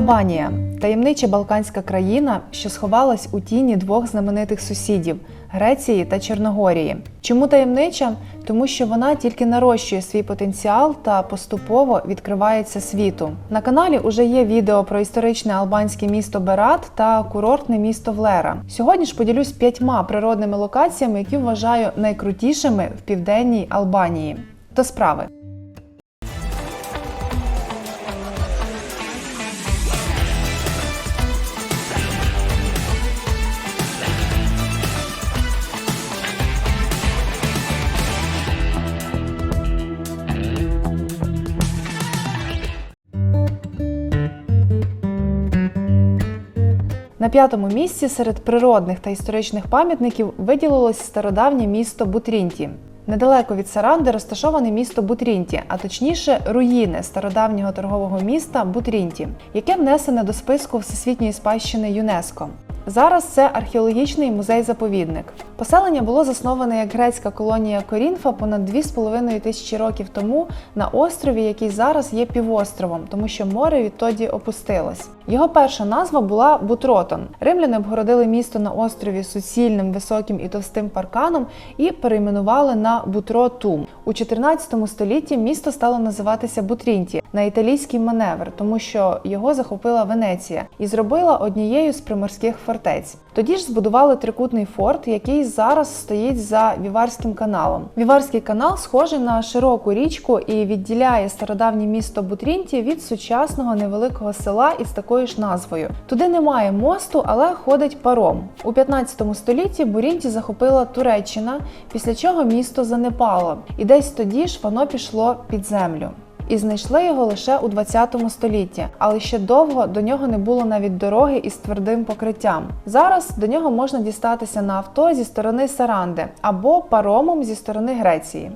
Албанія таємнича балканська країна, що сховалась у тіні двох знаменитих сусідів Греції та Чорногорії. Чому таємнича? Тому що вона тільки нарощує свій потенціал та поступово відкривається світу. На каналі уже є відео про історичне албанське місто Берат та курортне місто Влера. Сьогодні ж поділюсь п'ятьма природними локаціями, які вважаю найкрутішими в південній Албанії. До справи. П'ятому місці серед природних та історичних пам'ятників виділилось стародавнє місто Бутрінті. Недалеко від Саранди розташоване місто Бутрінті, а точніше руїни стародавнього торгового міста Бутрінті, яке внесене до списку Всесвітньої спадщини ЮНЕСКО. Зараз це археологічний музей-заповідник. Поселення було засноване як грецька колонія Корінфа понад 2,5 тисячі років тому на острові, який зараз є півостровом, тому що море відтоді опустилось. Його перша назва була Бутротон. Римляни обгородили місто на острові суцільним, високим і товстим парканом і перейменували на Бутротум. У 14 столітті місто стало називатися Бутрінті на італійський маневр, тому що його захопила Венеція і зробила однією з приморських фортець. Тоді ж збудували трикутний форт, який зараз стоїть за Віварським каналом. Віварський канал схожий на широку річку і відділяє стародавнє місто Бутрінті від сучасного невеликого села із такою ж назвою. Туди немає мосту, але ходить паром. У 15 столітті Бурінті захопила Туреччина, після чого місто занепало, і десь тоді ж воно пішло під землю і знайшли його лише у 20 столітті, але ще довго до нього не було навіть дороги із твердим покриттям. Зараз до нього можна дістатися на авто зі сторони Саранди або паромом зі сторони Греції.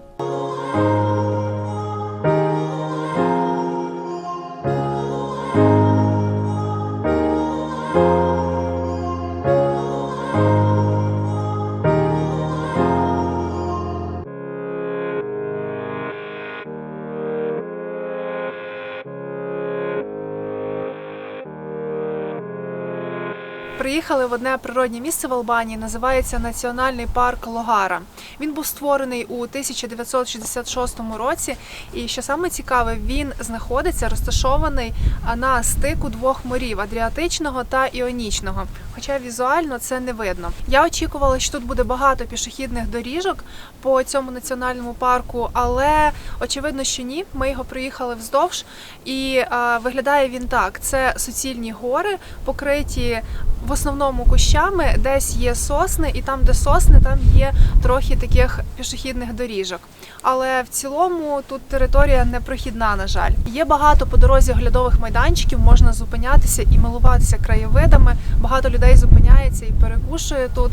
Одне природне місце в Албанії, називається Національний парк Логара. Він був створений у 1966 році, і що саме цікаве, він знаходиться розташований на стику двох морів Адріатичного та Іонічного. Хоча візуально це не видно. Я очікувала, що тут буде багато пішохідних доріжок по цьому національному парку, але очевидно, що ні. Ми його проїхали вздовж, і а, виглядає він так: це суцільні гори, покриті в основному кущами, десь є сосни, і там, де сосни, там є трохи таких пішохідних доріжок. Але в цілому тут територія непрохідна, на жаль. Є багато по дорозі оглядових майданчиків, можна зупинятися і милуватися краєвидами. Багато людей зупиняється і перекушує тут.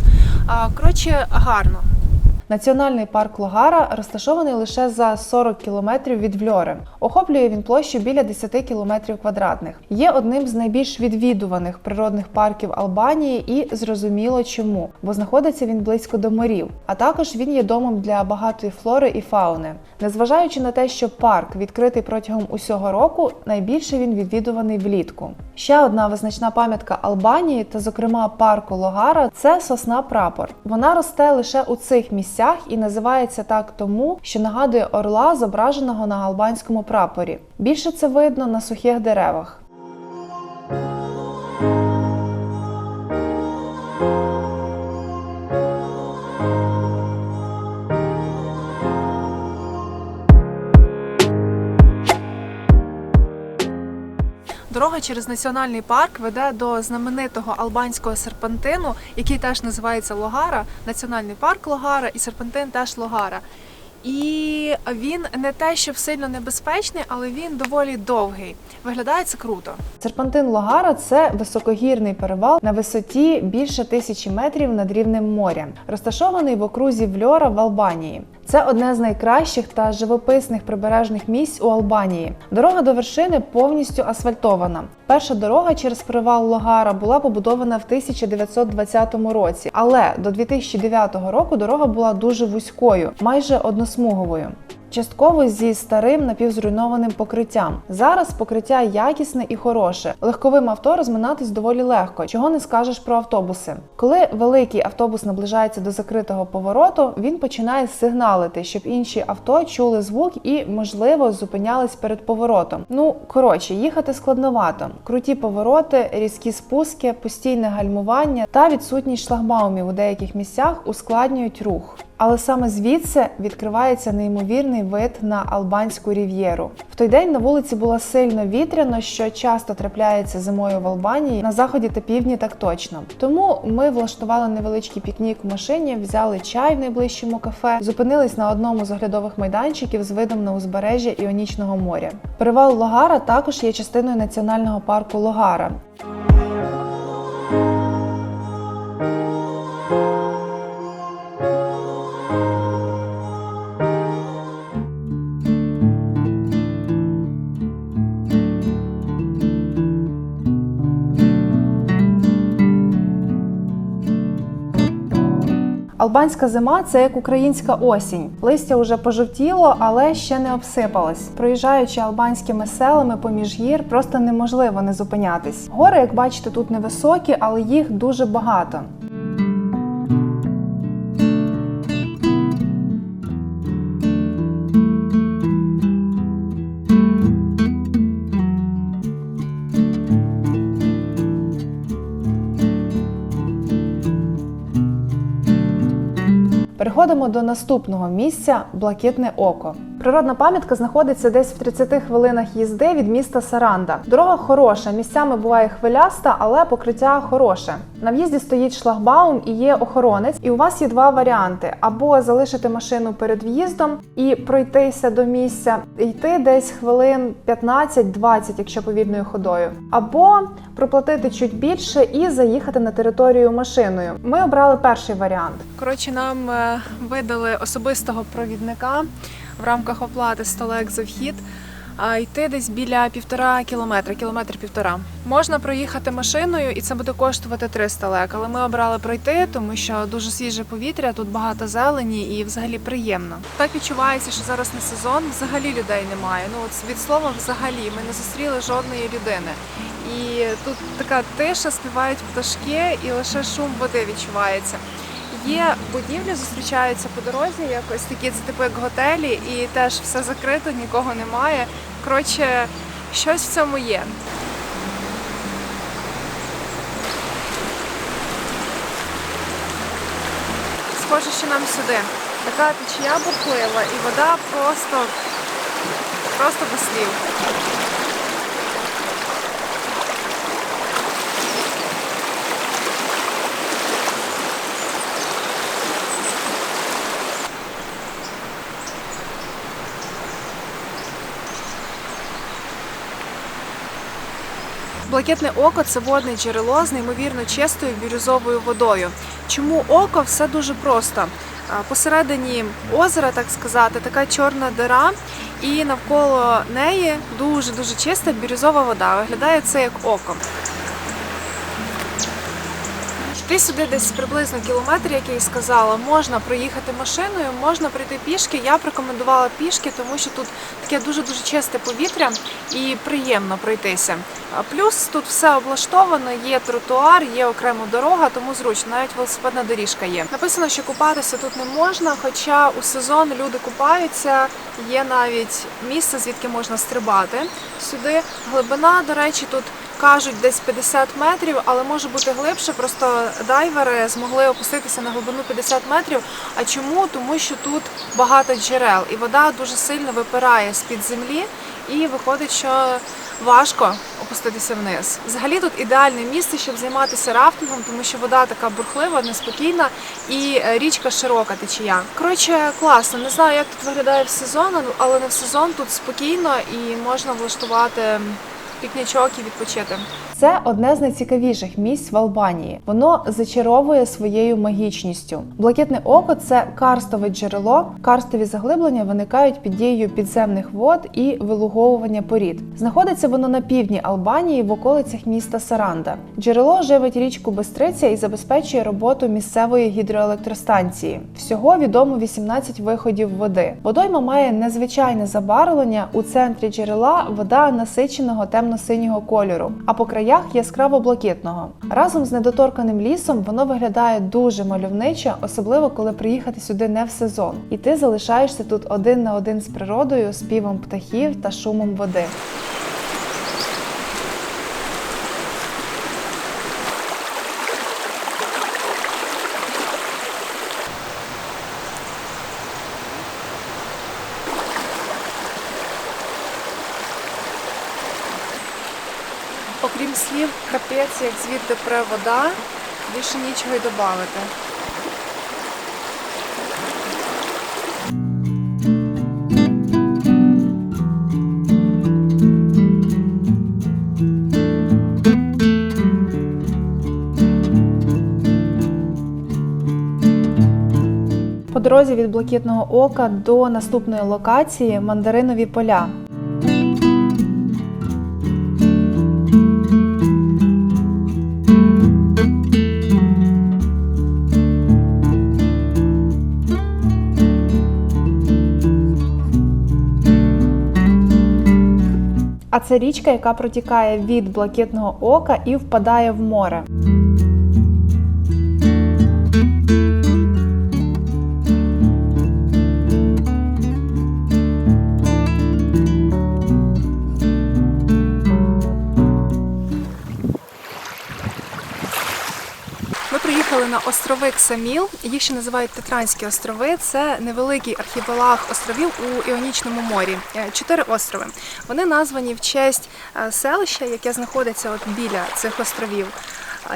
Коротше, гарно. Національний парк Логара розташований лише за 40 кілометрів від Вльори. Охоплює він площу біля 10 кілометрів квадратних. Є одним з найбільш відвідуваних природних парків Албанії і зрозуміло чому, бо знаходиться він близько до морів. А також він є домом для багатої флори і фауни. Незважаючи на те, що парк відкритий протягом усього року, найбільше він відвідуваний влітку. Ще одна визначна пам'ятка Албанії, та зокрема парку Логара, це сосна прапор. Вона росте лише у цих місцях і називається так тому, що нагадує орла, зображеного на албанському прапорі. Більше це видно на сухих деревах. Дорога через національний парк веде до знаменитого албанського серпантину, який теж називається Логара, національний парк Логара і серпантин теж Логара. І він не те, щоб сильно небезпечний, але він доволі довгий. Виглядає це круто. Серпантин Логара це високогірний перевал на висоті більше тисячі метрів над рівнем моря, розташований в окрузі Вльора в Албанії. Це одне з найкращих та живописних прибережних місць у Албанії. Дорога до вершини повністю асфальтована. Перша дорога через привал Логара була побудована в 1920 році, але до 2009 року дорога була дуже вузькою, майже односмуговою. Частково зі старим напівзруйнованим покриттям. Зараз покриття якісне і хороше. Легковим авто розминатись доволі легко, чого не скажеш про автобуси. Коли великий автобус наближається до закритого повороту, він починає сигналити, щоб інші авто чули звук і, можливо, зупинялись перед поворотом. Ну коротше, їхати складновато. Круті повороти, різкі спуски, постійне гальмування та відсутність шлагбаумів у деяких місцях ускладнюють рух. Але саме звідси відкривається неймовірний вид на Албанську рів'єру. В той день на вулиці було сильно вітряно, що часто трапляється зимою в Албанії на заході та півдні так точно. Тому ми влаштували невеличкий пікнік в машині, взяли чай в найближчому кафе, зупинились на одному з оглядових майданчиків з видом на узбережжя Іонічного моря. Перевал Логара також є частиною національного парку Логара. Албанська зима це як українська осінь. Листя уже пожовтіло, але ще не обсипалось. Проїжджаючи албанськими селами поміж гір, просто неможливо не зупинятись. Гори, як бачите, тут невисокі, але їх дуже багато. Переходимо до наступного місця Блакитне око. Природна пам'ятка знаходиться десь в 30 хвилинах їзди від міста Саранда. Дорога хороша, місцями буває хвиляста, але покриття хороше. На в'їзді стоїть шлагбаум і є охоронець. І у вас є два варіанти: або залишити машину перед в'їздом і пройтися до місця, йти десь хвилин 15-20, якщо повільною ходою, або проплатити чуть більше і заїхати на територію машиною. Ми обрали перший варіант. Коротше, нам е, видали особистого провідника в рамках оплати 100 лек за вхід. А йти десь біля півтора кілометра, кілометр півтора. Можна проїхати машиною, і це буде коштувати 300 лек. Але ми обрали пройти, тому що дуже свіже повітря, тут багато зелені і взагалі приємно. Так відчувається, що зараз не сезон, взагалі людей немає. Ну от від слова, взагалі, ми не зустріли жодної людини. І тут така тиша, співають пташки, і лише шум води відчувається. Є будівлі, зустрічаються по дорозі, якось такі це типу як готелі, і теж все закрито, нікого немає. Коротше, щось в цьому є. Схоже, що нам сюди. Така течія бурхлива, і вода просто, просто без слів. Блакитне око це водне джерело з неймовірно чистою бірюзовою водою. Чому око? Все дуже просто. Посередині озера, так сказати, така чорна дира, і навколо неї дуже дуже чиста бірюзова вода. Виглядає це як око. Йти сюди десь приблизно кілометр, як я і сказала, можна проїхати машиною, можна пройти пішки. Я б рекомендувала пішки, тому що тут таке дуже дуже чисте повітря і приємно пройтися. Плюс тут все облаштовано, є тротуар, є окрема дорога, тому зручно. Навіть велосипедна доріжка є. Написано, що купатися тут не можна, хоча у сезон люди купаються. Є навіть місце, звідки можна стрибати сюди. Глибина, до речі, тут кажуть десь 50 метрів, але може бути глибше. Просто дайвери змогли опуститися на глибину 50 метрів. А чому? Тому що тут багато джерел, і вода дуже сильно випирає з-під землі, і виходить, що важко опуститися вниз. Взагалі тут ідеальне місце, щоб займатися рафтингом, тому що вода така бурхлива, неспокійна і е, річка широка течія. Коротше, класно. Не знаю, як тут виглядає в сезон, але не в сезон тут спокійно і можна влаштувати пікнічок і відпочити. Це одне з найцікавіших місць в Албанії. Воно зачаровує своєю магічністю. Блакитне око це карстове джерело. Карстові заглиблення виникають під дією підземних вод і вилуговування порід. Знаходиться воно на півдні Албанії в околицях міста Саранда. Джерело живить річку Бестриця і забезпечує роботу місцевої гідроелектростанції. Всього відомо 18 виходів води. Водойма має незвичайне забарвлення. У центрі джерела вода насиченого темно-синього кольору, а по краях яскраво блакитного. Разом з недоторканим лісом воно виглядає дуже мальовниче, особливо коли приїхати сюди не в сезон, і ти залишаєшся тут один на один з природою, співом птахів та шумом води. Окрім слів, капець, як звідти пре вода, більше нічого й додати. По дорозі від блакитного ока до наступної локації мандаринові поля. Це річка, яка протікає від блакитного ока і впадає в море. Приїхали на острови Ксаміл. Їх ще називають Тетранські острови. Це невеликий архіпелаг островів у Іонічному морі. Е, Чотири острови. Вони названі в честь е, селища, яке знаходиться от біля цих островів.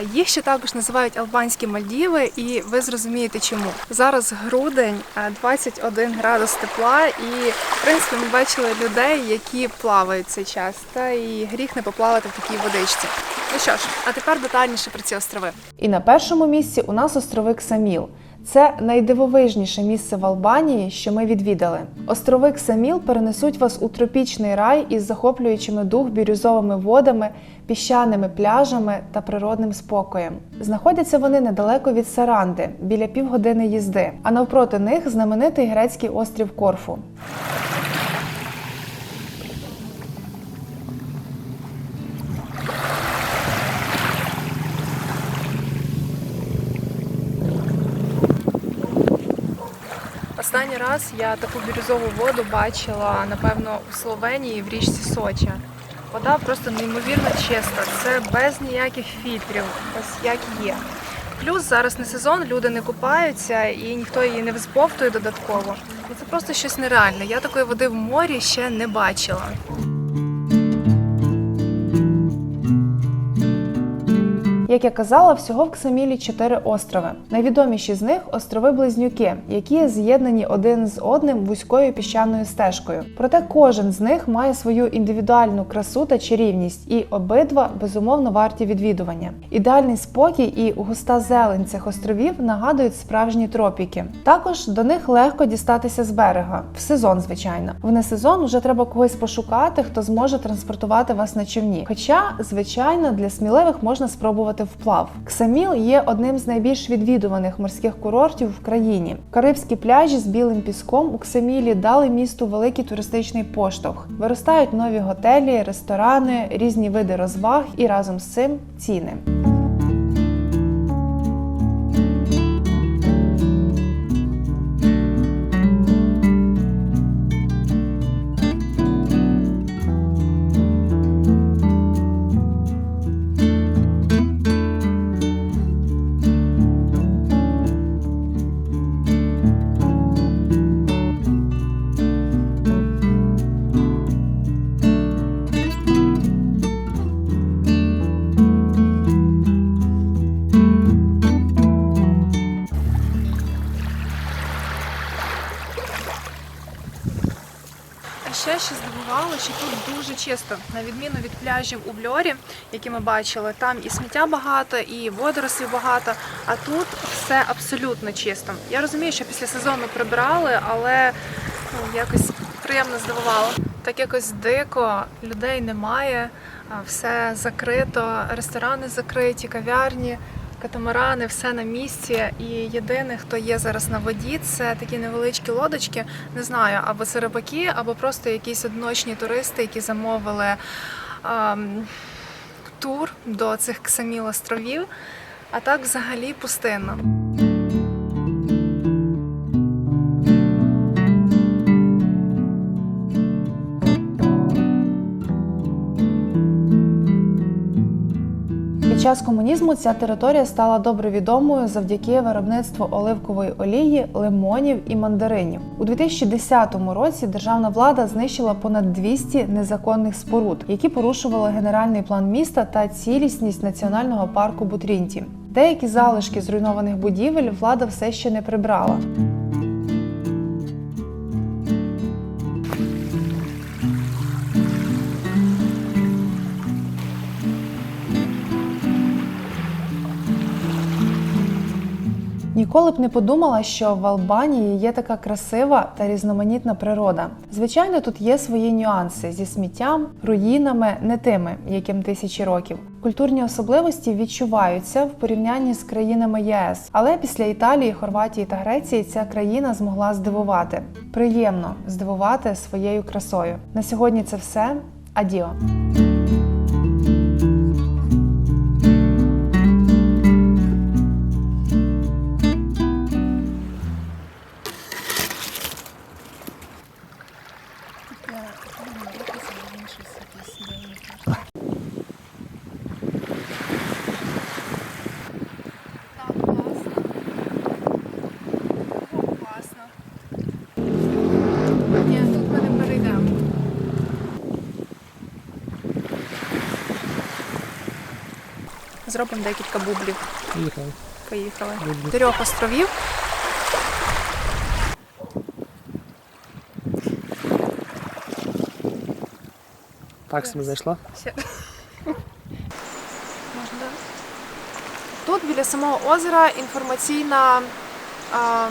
Їх ще також називають Албанські Мальдіви, і ви зрозумієте чому. Зараз грудень, е, 21 градус тепла, і в принципі ми бачили людей, які плавають цей час. Та і гріх не поплавати в такій водичці. Ну що ж, а тепер детальніше про ці острови. І на першому місці у нас острови Ксаміл. Це найдивовижніше місце в Албанії, що ми відвідали. Острови Ксаміл перенесуть вас у тропічний рай із захоплюючими дух бірюзовими водами, піщаними пляжами та природним спокоєм. Знаходяться вони недалеко від Саранди, біля півгодини їзди, а навпроти них знаменитий грецький острів Корфу. Останній раз я таку бірюзову воду бачила, напевно, у Словенії в річці Соча. Вода просто неймовірно чиста, це без ніяких фільтрів, ось як є. Плюс зараз не сезон, люди не купаються і ніхто її не взбовтує додатково. Ну, Це просто щось нереальне. Я такої води в морі ще не бачила. Як я казала, всього в Ксамілі чотири острови. Найвідоміші з них острови Близнюки, які з'єднані один з одним вузькою піщаною стежкою. Проте кожен з них має свою індивідуальну красу та чарівність, і обидва безумовно варті відвідування. Ідеальний спокій і густа зелень цих островів нагадують справжні тропіки. Також до них легко дістатися з берега в сезон, звичайно. В несезон вже треба когось пошукати, хто зможе транспортувати вас на човні. Хоча, звичайно, для сміливих можна спробувати вплав. Ксаміл є одним з найбільш відвідуваних морських курортів в країні. Карибські пляжі з білим піском у Ксамілі дали місту великий туристичний поштовх. Виростають нові готелі, ресторани, різні види розваг і разом з цим ціни. Ще що здивувало що тут дуже чисто, на відміну від пляжів у Бльорі, які ми бачили. Там і сміття багато, і водорослів багато. А тут все абсолютно чисто. Я розумію, що після сезону прибирали, але ну, якось приємно здивувало. Так якось дико, людей немає, все закрито, ресторани закриті, кав'ярні. Катамарани, все на місці. І єдине, хто є зараз на воді, це такі невеличкі лодочки. Не знаю, або це рибаки, або просто якісь одночні туристи, які замовили ем, тур до цих Ксаміл островів. А так взагалі пустинно. Час комунізму ця територія стала добре відомою завдяки виробництву оливкової олії, лимонів і мандаринів. У 2010 році державна влада знищила понад 200 незаконних споруд, які порушували генеральний план міста та цілісність національного парку Бутрінті. Деякі залишки зруйнованих будівель влада все ще не прибрала. Ніколи б не подумала, що в Албанії є така красива та різноманітна природа. Звичайно, тут є свої нюанси зі сміттям, руїнами, не тими, яким тисячі років. Культурні особливості відчуваються в порівнянні з країнами ЄС, але після Італії, Хорватії та Греції ця країна змогла здивувати. Приємно здивувати своєю красою. На сьогодні це все. Адіо! Зробимо декілька бублів. Поїхали. Поїхали. Бублі. Трьох островів. Так собі знайшла. Ще. Можна? Тут біля самого озера інформаційна а,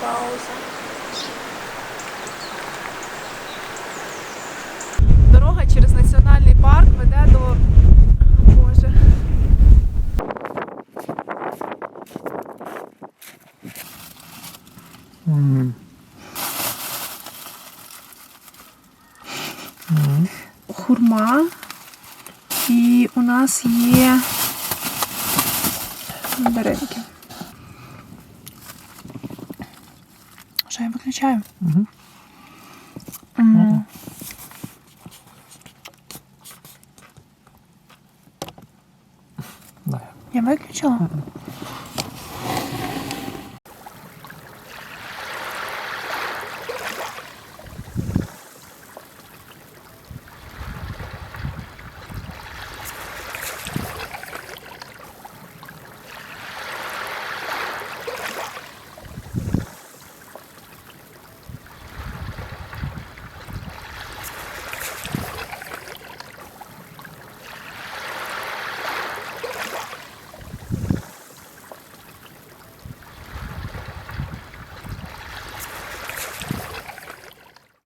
пауза. Дорога через національний парк веде до. Боже. Хурма. І у нас є мандаринки. Що я виключаю? М. Да. Я виключила?